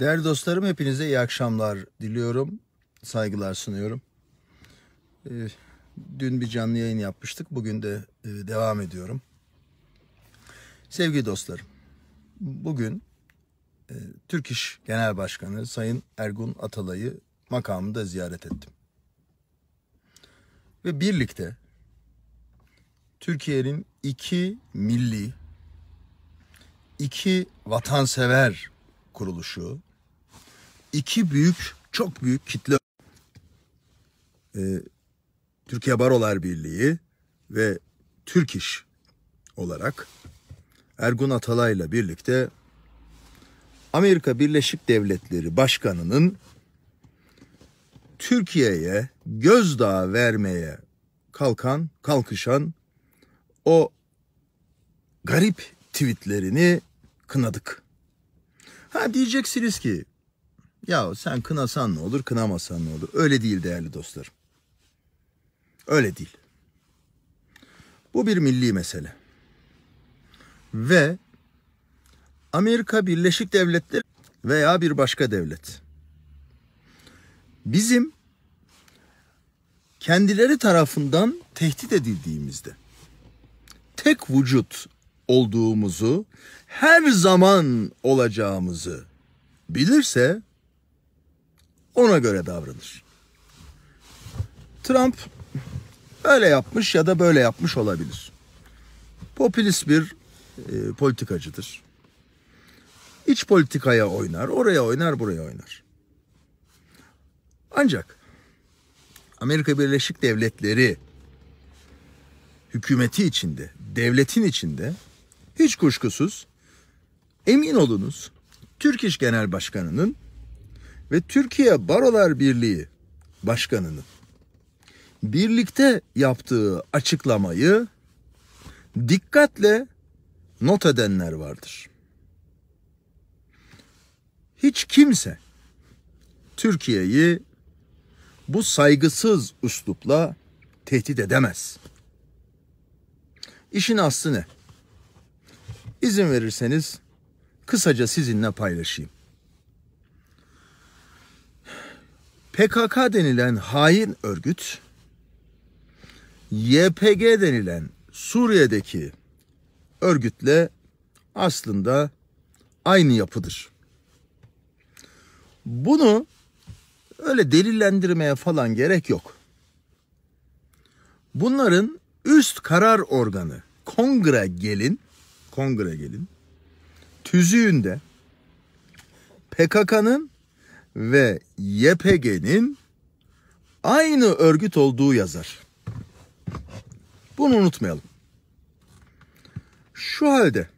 Değerli dostlarım hepinize iyi akşamlar diliyorum. Saygılar sunuyorum. Ee, dün bir canlı yayın yapmıştık. Bugün de e, devam ediyorum. Sevgili dostlarım, bugün e, Türk İş Genel Başkanı Sayın Ergun Atalay'ı makamında ziyaret ettim. Ve birlikte Türkiye'nin iki milli, iki vatansever kuruluşu, iki büyük, çok büyük kitle e, Türkiye Barolar Birliği ve Türk İş olarak Ergun Atalay'la birlikte Amerika Birleşik Devletleri Başkanı'nın Türkiye'ye gözdağı vermeye kalkan, kalkışan o garip tweetlerini kınadık. Ha diyeceksiniz ki ya sen kınasan ne olur, kınamasan ne olur? Öyle değil değerli dostlarım. Öyle değil. Bu bir milli mesele. Ve Amerika Birleşik Devletleri veya bir başka devlet bizim kendileri tarafından tehdit edildiğimizde tek vücut olduğumuzu, her zaman olacağımızı bilirse ona göre davranır. Trump öyle yapmış ya da böyle yapmış olabilir. Popülist bir e, politikacıdır. İç politikaya oynar, oraya oynar, buraya oynar. Ancak Amerika Birleşik Devletleri hükümeti içinde, devletin içinde hiç kuşkusuz emin olunuz Türk İş Genel Başkanı'nın ve Türkiye Barolar Birliği Başkanı'nın birlikte yaptığı açıklamayı dikkatle not edenler vardır. Hiç kimse Türkiye'yi bu saygısız üslupla tehdit edemez. İşin aslı ne? İzin verirseniz kısaca sizinle paylaşayım. PKK denilen hain örgüt, YPG denilen Suriye'deki örgütle aslında aynı yapıdır. Bunu öyle delillendirmeye falan gerek yok. Bunların üst karar organı kongre gelin, kongre gelin tüzüğünde PKK'nın ve YPG'nin aynı örgüt olduğu yazar. Bunu unutmayalım. Şu halde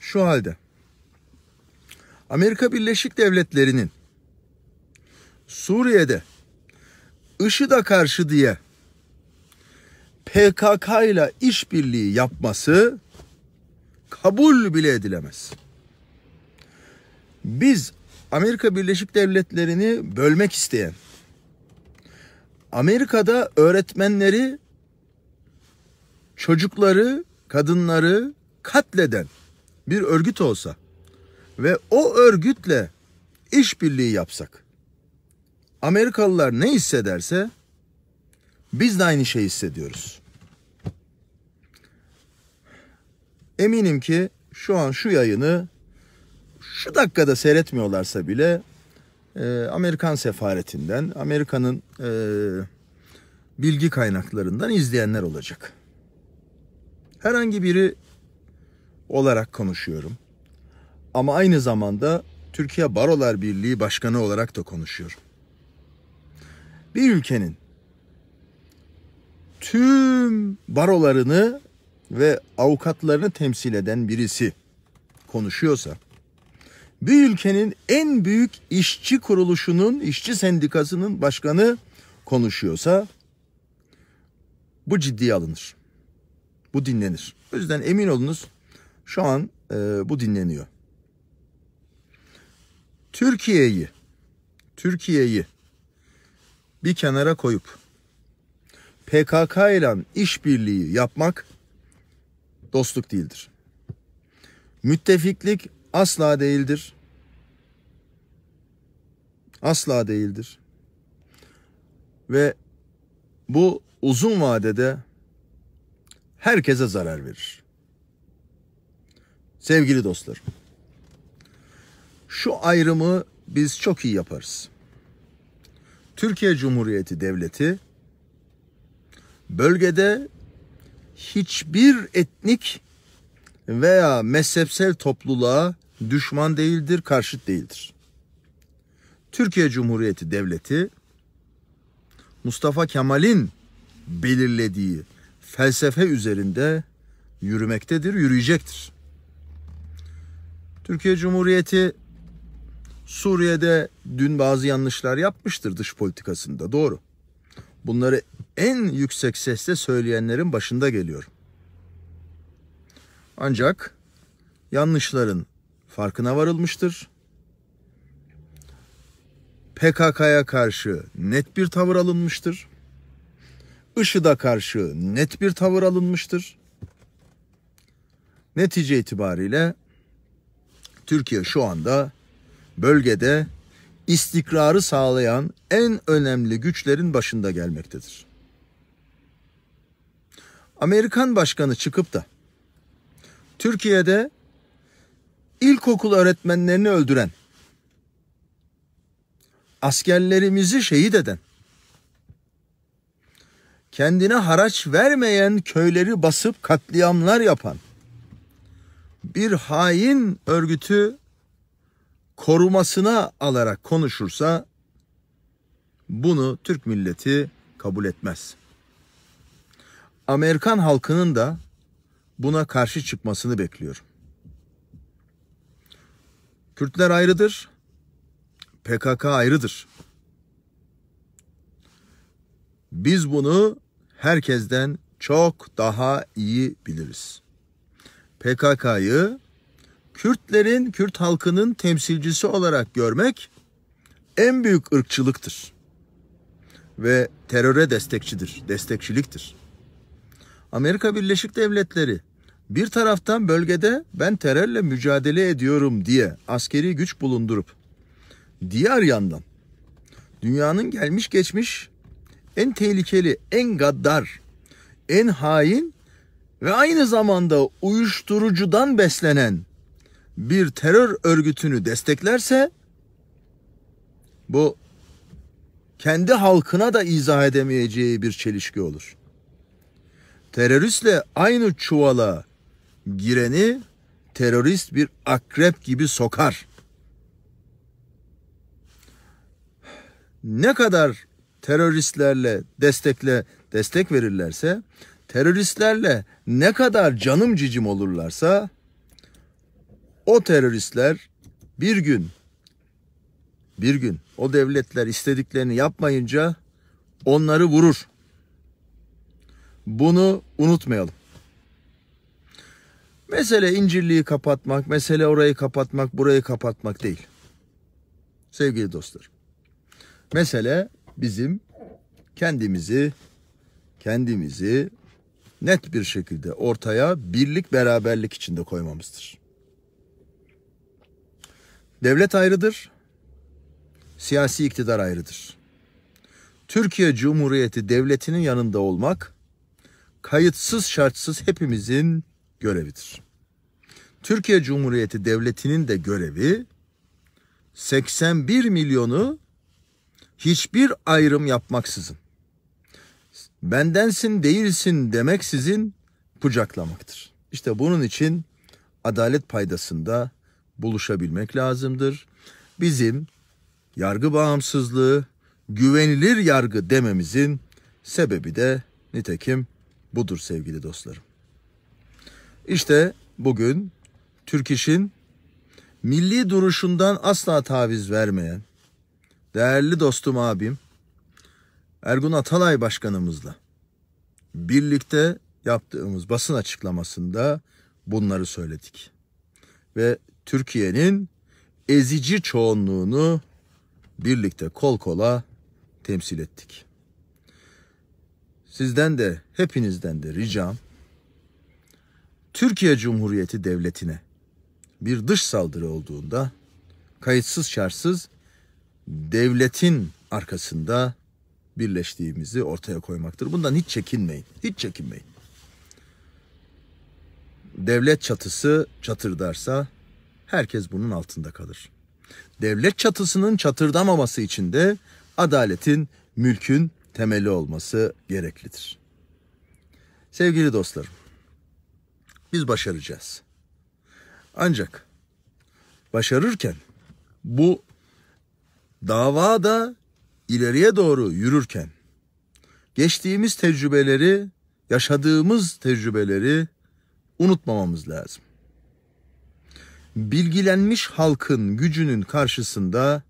şu halde Amerika Birleşik Devletleri'nin Suriye'de IŞİD'e karşı diye PKK ile işbirliği yapması kabul bile edilemez. Biz Amerika Birleşik Devletleri'ni bölmek isteyen, Amerika'da öğretmenleri, çocukları, kadınları katleden bir örgüt olsa ve o örgütle işbirliği yapsak, Amerikalılar ne hissederse biz de aynı şeyi hissediyoruz. Eminim ki şu an şu yayını şu dakikada seyretmiyorlarsa bile e, Amerikan sefaretinden, Amerika'nın e, bilgi kaynaklarından izleyenler olacak. Herhangi biri olarak konuşuyorum. Ama aynı zamanda Türkiye Barolar Birliği Başkanı olarak da konuşuyorum. Bir ülkenin tüm barolarını ve avukatlarını temsil eden birisi konuşuyorsa, bir ülkenin en büyük işçi kuruluşunun, işçi sendikasının başkanı konuşuyorsa bu ciddiye alınır. Bu dinlenir. O yüzden emin olunuz şu an e, bu dinleniyor. Türkiye'yi Türkiye'yi bir kenara koyup PKK ile işbirliği yapmak dostluk değildir. Müttefiklik asla değildir. Asla değildir. Ve bu uzun vadede herkese zarar verir. Sevgili dostlarım. Şu ayrımı biz çok iyi yaparız. Türkiye Cumhuriyeti Devleti bölgede hiçbir etnik veya mezhepsel topluluğa düşman değildir, karşıt değildir. Türkiye Cumhuriyeti Devleti Mustafa Kemal'in belirlediği felsefe üzerinde yürümektedir, yürüyecektir. Türkiye Cumhuriyeti Suriye'de dün bazı yanlışlar yapmıştır dış politikasında doğru. Bunları en yüksek sesle söyleyenlerin başında geliyor. Ancak yanlışların farkına varılmıştır. PKK'ya karşı net bir tavır alınmıştır. IŞİD'e karşı net bir tavır alınmıştır. Netice itibariyle Türkiye şu anda bölgede istikrarı sağlayan en önemli güçlerin başında gelmektedir. Amerikan başkanı çıkıp da Türkiye'de ilkokul öğretmenlerini öldüren, askerlerimizi şehit eden, kendine haraç vermeyen köyleri basıp katliamlar yapan bir hain örgütü korumasına alarak konuşursa bunu Türk milleti kabul etmez. Amerikan halkının da buna karşı çıkmasını bekliyorum. Kürtler ayrıdır. PKK ayrıdır. Biz bunu herkesten çok daha iyi biliriz. PKK'yı Kürtlerin, Kürt halkının temsilcisi olarak görmek en büyük ırkçılıktır. Ve teröre destekçidir, destekçiliktir. Amerika Birleşik Devletleri bir taraftan bölgede ben terörle mücadele ediyorum diye askeri güç bulundurup diğer yandan dünyanın gelmiş geçmiş en tehlikeli, en gaddar, en hain ve aynı zamanda uyuşturucudan beslenen bir terör örgütünü desteklerse bu kendi halkına da izah edemeyeceği bir çelişki olur. Teröristle aynı çuvala gireni terörist bir akrep gibi sokar. Ne kadar teröristlerle destekle destek verirlerse, teröristlerle ne kadar canım cicim olurlarsa o teröristler bir gün bir gün o devletler istediklerini yapmayınca onları vurur. Bunu unutmayalım. Mesele incirliği kapatmak, mesele orayı kapatmak, burayı kapatmak değil. Sevgili dostlar. Mesele bizim kendimizi kendimizi net bir şekilde ortaya birlik beraberlik içinde koymamızdır. Devlet ayrıdır, siyasi iktidar ayrıdır. Türkiye Cumhuriyeti Devleti'nin yanında olmak kayıtsız şartsız hepimizin görevidir. Türkiye Cumhuriyeti Devleti'nin de görevi 81 milyonu hiçbir ayrım yapmaksızın bendensin değilsin demek sizin kucaklamaktır. İşte bunun için adalet paydasında buluşabilmek lazımdır. Bizim yargı bağımsızlığı, güvenilir yargı dememizin sebebi de nitekim budur sevgili dostlarım. İşte bugün Türk İş'in milli duruşundan asla taviz vermeyen değerli dostum abim Ergun Atalay başkanımızla birlikte yaptığımız basın açıklamasında bunları söyledik. Ve Türkiye'nin ezici çoğunluğunu birlikte kol kola temsil ettik. Sizden de hepinizden de ricam Türkiye Cumhuriyeti Devleti'ne bir dış saldırı olduğunda kayıtsız şartsız devletin arkasında birleştiğimizi ortaya koymaktır. Bundan hiç çekinmeyin. Hiç çekinmeyin. Devlet çatısı çatırdarsa herkes bunun altında kalır. Devlet çatısının çatırdamaması için de adaletin, mülkün temeli olması gereklidir. Sevgili dostlarım, biz başaracağız. Ancak başarırken bu davada ileriye doğru yürürken geçtiğimiz tecrübeleri, yaşadığımız tecrübeleri unutmamamız lazım. Bilgilenmiş halkın gücünün karşısında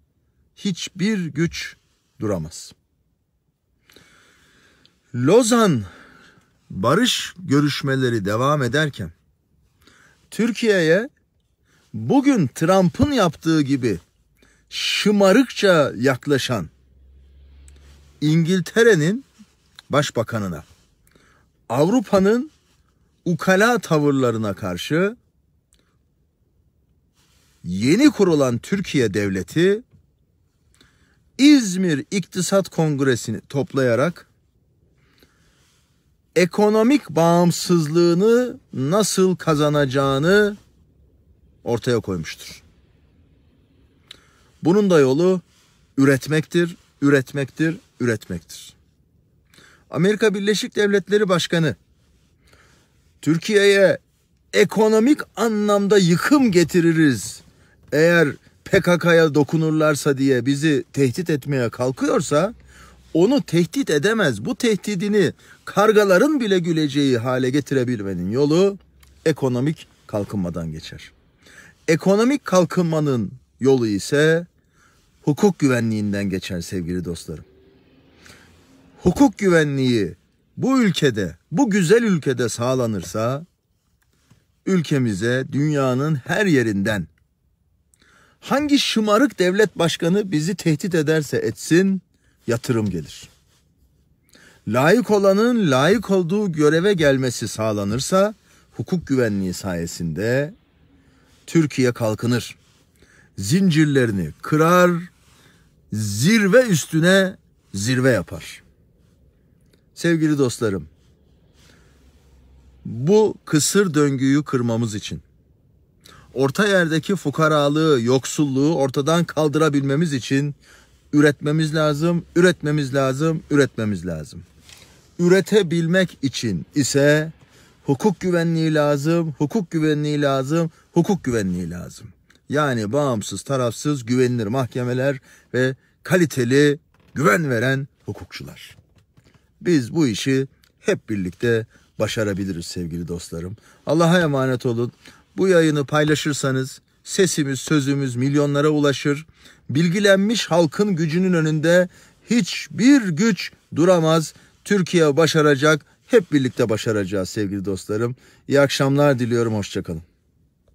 hiçbir güç duramaz. Lozan barış görüşmeleri devam ederken Türkiye'ye bugün Trump'ın yaptığı gibi şımarıkça yaklaşan İngiltere'nin başbakanına, Avrupa'nın ukala tavırlarına karşı yeni kurulan Türkiye devleti İzmir İktisat Kongresi'ni toplayarak ekonomik bağımsızlığını nasıl kazanacağını ortaya koymuştur. Bunun da yolu üretmektir, üretmektir, üretmektir. Amerika Birleşik Devletleri Başkanı Türkiye'ye ekonomik anlamda yıkım getiririz eğer PKK'ya dokunurlarsa diye bizi tehdit etmeye kalkıyorsa onu tehdit edemez. Bu tehdidini kargaların bile güleceği hale getirebilmenin yolu ekonomik kalkınmadan geçer. Ekonomik kalkınmanın yolu ise hukuk güvenliğinden geçer sevgili dostlarım. Hukuk güvenliği bu ülkede, bu güzel ülkede sağlanırsa ülkemize dünyanın her yerinden hangi şımarık devlet başkanı bizi tehdit ederse etsin yatırım gelir. Layık olanın layık olduğu göreve gelmesi sağlanırsa hukuk güvenliği sayesinde Türkiye kalkınır. Zincirlerini kırar, zirve üstüne zirve yapar. Sevgili dostlarım, bu kısır döngüyü kırmamız için orta yerdeki fukaralığı, yoksulluğu ortadan kaldırabilmemiz için üretmemiz lazım, üretmemiz lazım, üretmemiz lazım. Üretebilmek için ise hukuk güvenliği lazım, hukuk güvenliği lazım, hukuk güvenliği lazım. Yani bağımsız, tarafsız, güvenilir mahkemeler ve kaliteli, güven veren hukukçular. Biz bu işi hep birlikte başarabiliriz sevgili dostlarım. Allah'a emanet olun. Bu yayını paylaşırsanız sesimiz, sözümüz milyonlara ulaşır. Bilgilenmiş halkın gücünün önünde hiçbir güç duramaz. Türkiye başaracak. Hep birlikte başaracağız sevgili dostlarım. İyi akşamlar diliyorum. Hoşçakalın.